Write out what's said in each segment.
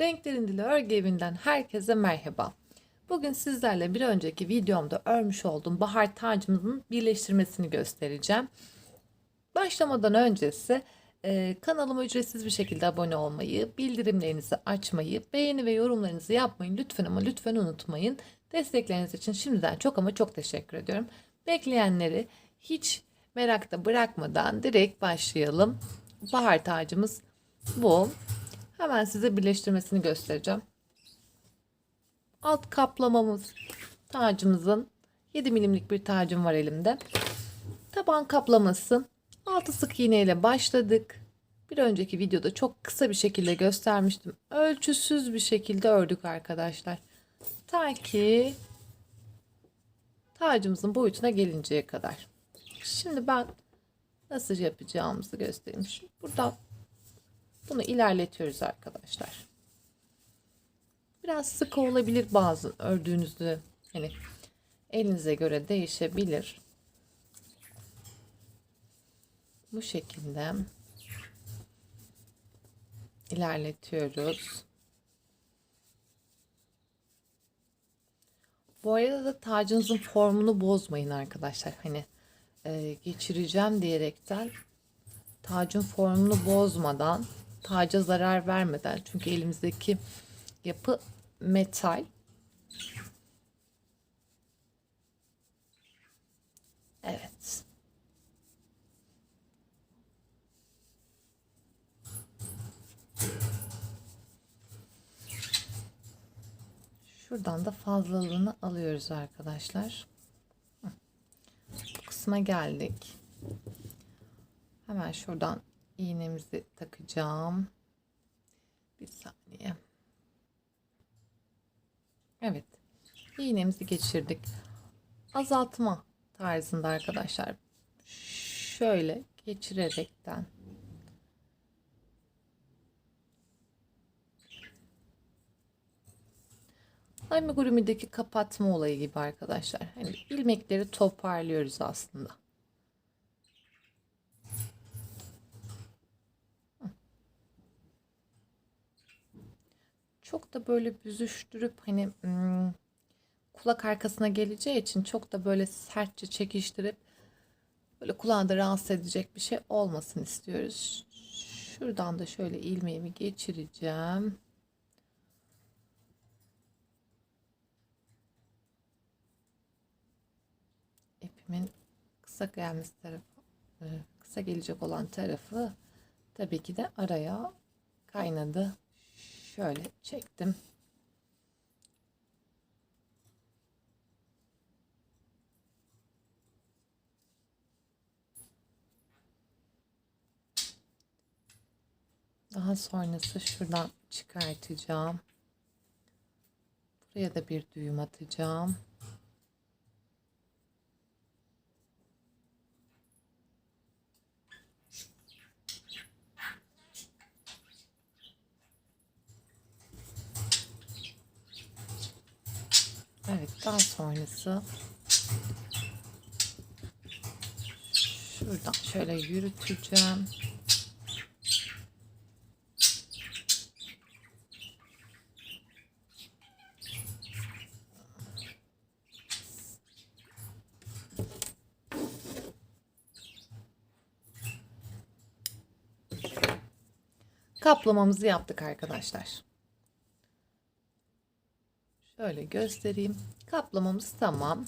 Renklerin Dili Örgü Evi'nden herkese merhaba. Bugün sizlerle bir önceki videomda örmüş olduğum bahar tacımızın birleştirmesini göstereceğim. Başlamadan öncesi e, kanalıma ücretsiz bir şekilde abone olmayı, bildirimlerinizi açmayı, beğeni ve yorumlarınızı yapmayı lütfen ama lütfen unutmayın. Destekleriniz için şimdiden çok ama çok teşekkür ediyorum. Bekleyenleri hiç merakta bırakmadan direkt başlayalım. Bahar tacımız bu. Hemen size birleştirmesini göstereceğim. Alt kaplamamız tacımızın 7 milimlik bir tacım var elimde. Taban kaplaması 6 sık iğne ile başladık. Bir önceki videoda çok kısa bir şekilde göstermiştim. Ölçüsüz bir şekilde ördük arkadaşlar. Ta ki tacımızın boyutuna gelinceye kadar. Şimdi ben nasıl yapacağımızı göstereyim. Şimdi buradan bunu ilerletiyoruz arkadaşlar. Biraz sık olabilir bazı ördüğünüzde hani elinize göre değişebilir. Bu şekilde ilerletiyoruz. Bu arada da tacınızın formunu bozmayın arkadaşlar. Hani e, geçireceğim diyerekten tacın formunu bozmadan taca zarar vermeden. Çünkü elimizdeki yapı metal. Evet. Şuradan da fazlalığını alıyoruz arkadaşlar. Bu kısma geldik. Hemen şuradan iğnemizi takacağım. Bir saniye. Evet. İğnemizi geçirdik. Azaltma tarzında arkadaşlar. Şöyle geçirerekten Amigurumi'deki kapatma olayı gibi arkadaşlar. Hani ilmekleri toparlıyoruz aslında. Çok da böyle büzüştürüp hani hmm, kulak arkasına geleceği için çok da böyle sertçe çekiştirip böyle kulağında rahatsız edecek bir şey olmasın istiyoruz. Şuradan da şöyle ilmeğimi geçireceğim. İpimin kısa gelmesi tarafı, e, kısa gelecek olan tarafı tabii ki de araya kaynadı şöyle çektim. Daha sonrası şuradan çıkartacağım. Buraya da bir düğüm atacağım. Evet daha sonrası şuradan şöyle yürüteceğim. Kaplamamızı yaptık arkadaşlar. Şöyle göstereyim. Kaplamamız tamam.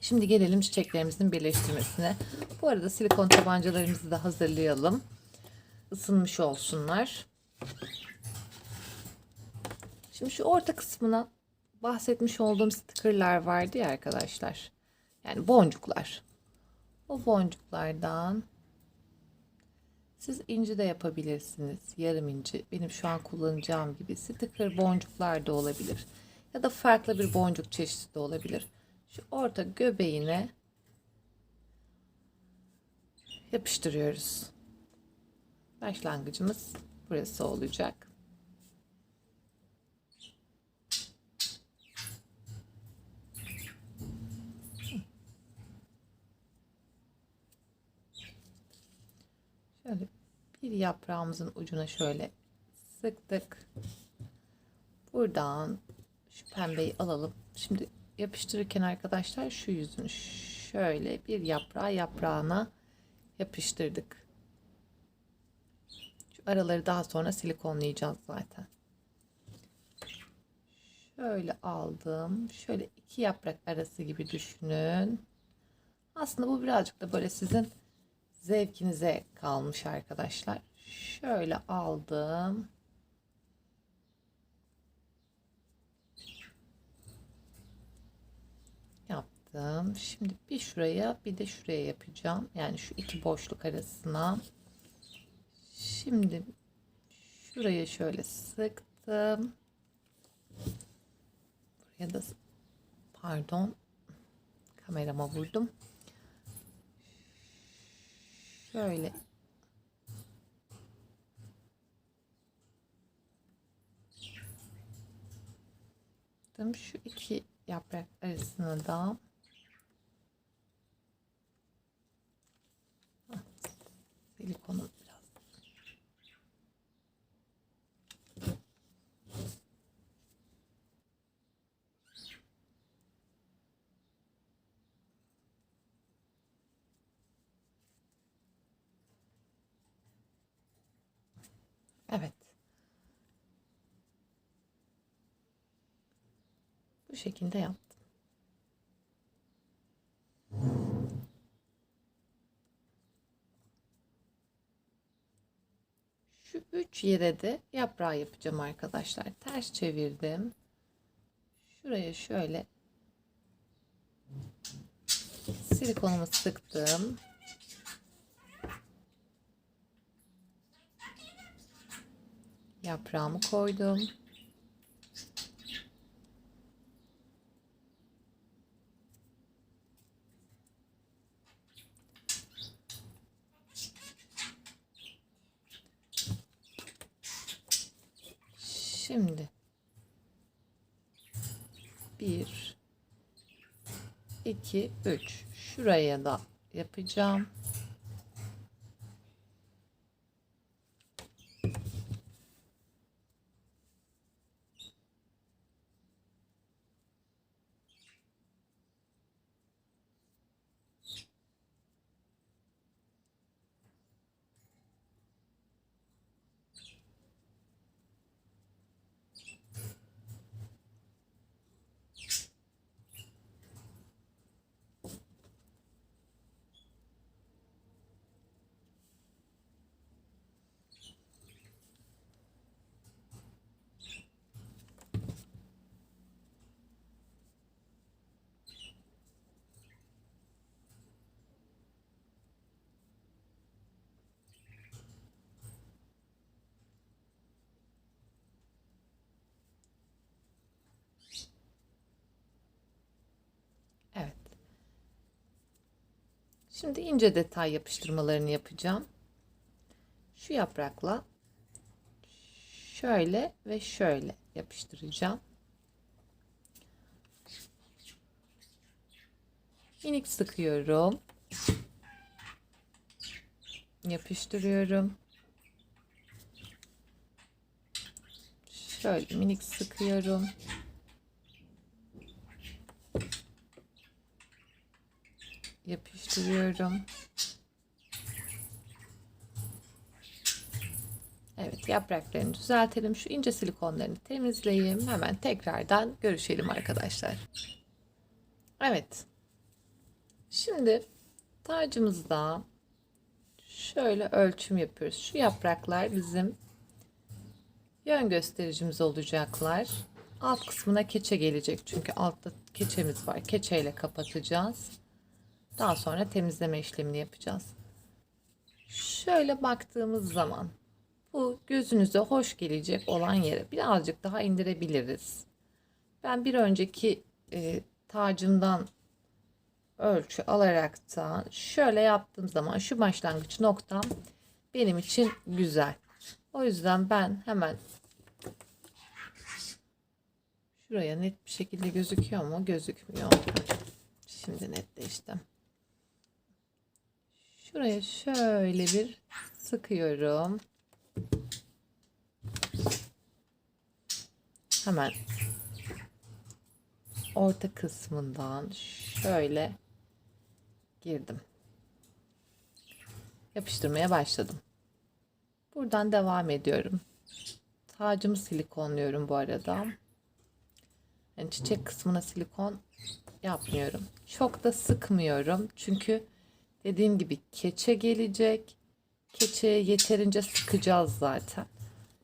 Şimdi gelelim çiçeklerimizin birleştirmesine. Bu arada silikon tabancalarımızı da hazırlayalım. Isınmış olsunlar. Şimdi şu orta kısmına bahsetmiş olduğum stickerlar vardı ya arkadaşlar. Yani boncuklar. O boncuklardan siz inci de yapabilirsiniz. Yarım inci. Benim şu an kullanacağım gibi sticker boncuklar da olabilir ya da farklı bir boncuk çeşidi de olabilir. Şu orta göbeğine yapıştırıyoruz. Başlangıcımız burası olacak. Şöyle bir yaprağımızın ucuna şöyle sıktık. Buradan şu pembeyi alalım. Şimdi yapıştırırken arkadaşlar şu yüzünü şöyle bir yaprağı yaprağına yapıştırdık. Şu araları daha sonra silikonlayacağız zaten. Şöyle aldım. Şöyle iki yaprak arası gibi düşünün. Aslında bu birazcık da böyle sizin zevkinize kalmış arkadaşlar. Şöyle aldım. Yaptım. Şimdi bir şuraya bir de şuraya yapacağım. Yani şu iki boşluk arasına. Şimdi şuraya şöyle sıktım. Buraya da pardon kamerama vurdum. Şöyle şu iki yaprak arasına da silikonu biraz Evet. Bu şekilde yaptım. Şu üç yere de yaprağı yapacağım arkadaşlar. Ters çevirdim. Şuraya şöyle silikonumu sıktım. Yaprağımı koydum. Şimdi bir, iki, üç. Şuraya da yapacağım. Evet. Şimdi ince detay yapıştırmalarını yapacağım. Şu yaprakla şöyle ve şöyle yapıştıracağım. Minik sıkıyorum. Yapıştırıyorum. Şöyle minik sıkıyorum. Yapıştırıyorum. Evet yapraklarını düzeltelim. Şu ince silikonlarını temizleyeyim. Hemen tekrardan görüşelim arkadaşlar. Evet. Şimdi tacımızda şöyle ölçüm yapıyoruz. Şu yapraklar bizim yön göstericimiz olacaklar. Alt kısmına keçe gelecek. Çünkü altta keçemiz var. Keçeyle kapatacağız. Daha sonra temizleme işlemini yapacağız. Şöyle baktığımız zaman bu gözünüze hoş gelecek olan yere birazcık daha indirebiliriz. Ben bir önceki e, tacımdan ölçü alarak da şöyle yaptığım zaman şu başlangıç noktam benim için güzel. O yüzden ben hemen şuraya net bir şekilde gözüküyor mu? Gözükmüyor. Şimdi netleştim. Şuraya şöyle bir sıkıyorum. hemen orta kısmından şöyle girdim. Yapıştırmaya başladım. Buradan devam ediyorum. Tacımı silikonluyorum bu arada. Yani çiçek kısmına silikon yapmıyorum. Çok da sıkmıyorum. Çünkü dediğim gibi keçe gelecek. Keçeye yeterince sıkacağız zaten.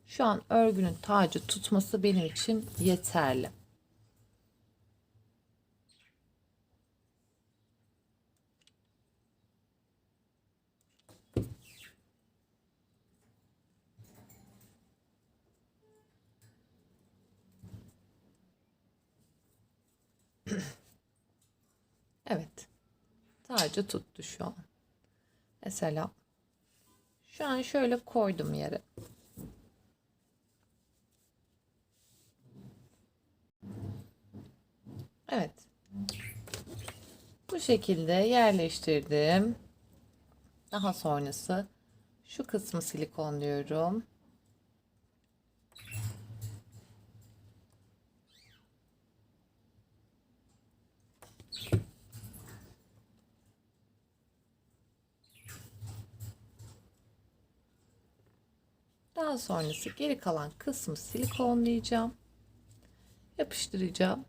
Şu an örgünün tacı tutması benim için yeterli. Evet. Tacı tuttu şu an. Mesela şu an şöyle koydum yere. Evet. Bu şekilde yerleştirdim. Daha sonrası şu kısmı silikonluyorum. Daha sonrası geri kalan kısmı silikonlayacağım. Yapıştıracağım.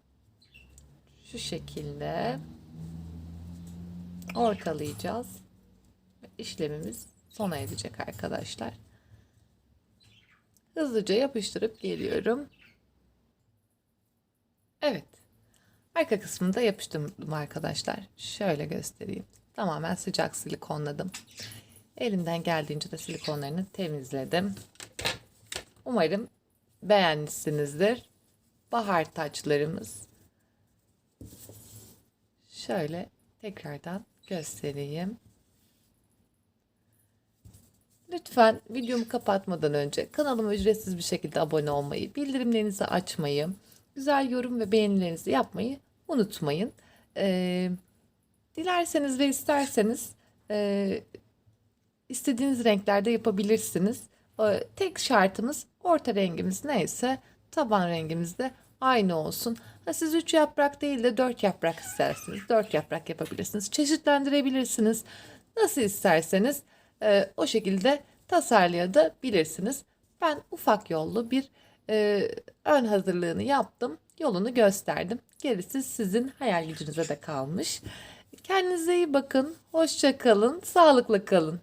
Şu şekilde ortalayacağız. İşlemimiz sona erecek arkadaşlar. Hızlıca yapıştırıp geliyorum. Evet. Arka kısmını da yapıştırdım arkadaşlar. Şöyle göstereyim. Tamamen sıcak silikonladım. Elimden geldiğince de silikonlarını temizledim. Umarım beğenmişsinizdir. Bahar taçlarımız. Şöyle tekrardan göstereyim. Lütfen videomu kapatmadan önce kanalıma ücretsiz bir şekilde abone olmayı, bildirimlerinizi açmayı, güzel yorum ve beğenilerinizi yapmayı unutmayın. Ee, dilerseniz ve isterseniz e, istediğiniz renklerde yapabilirsiniz. Ee, tek şartımız orta rengimiz neyse taban rengimiz de aynı olsun. Ha, siz 3 yaprak değil de 4 yaprak isterseniz 4 yaprak yapabilirsiniz. Çeşitlendirebilirsiniz. Nasıl isterseniz e, o şekilde tasarlayabilirsiniz. Ben ufak yollu bir e, ön hazırlığını yaptım. Yolunu gösterdim. Gerisi sizin hayal gücünüze de kalmış. Kendinize iyi bakın. Hoşça kalın. Sağlıkla kalın.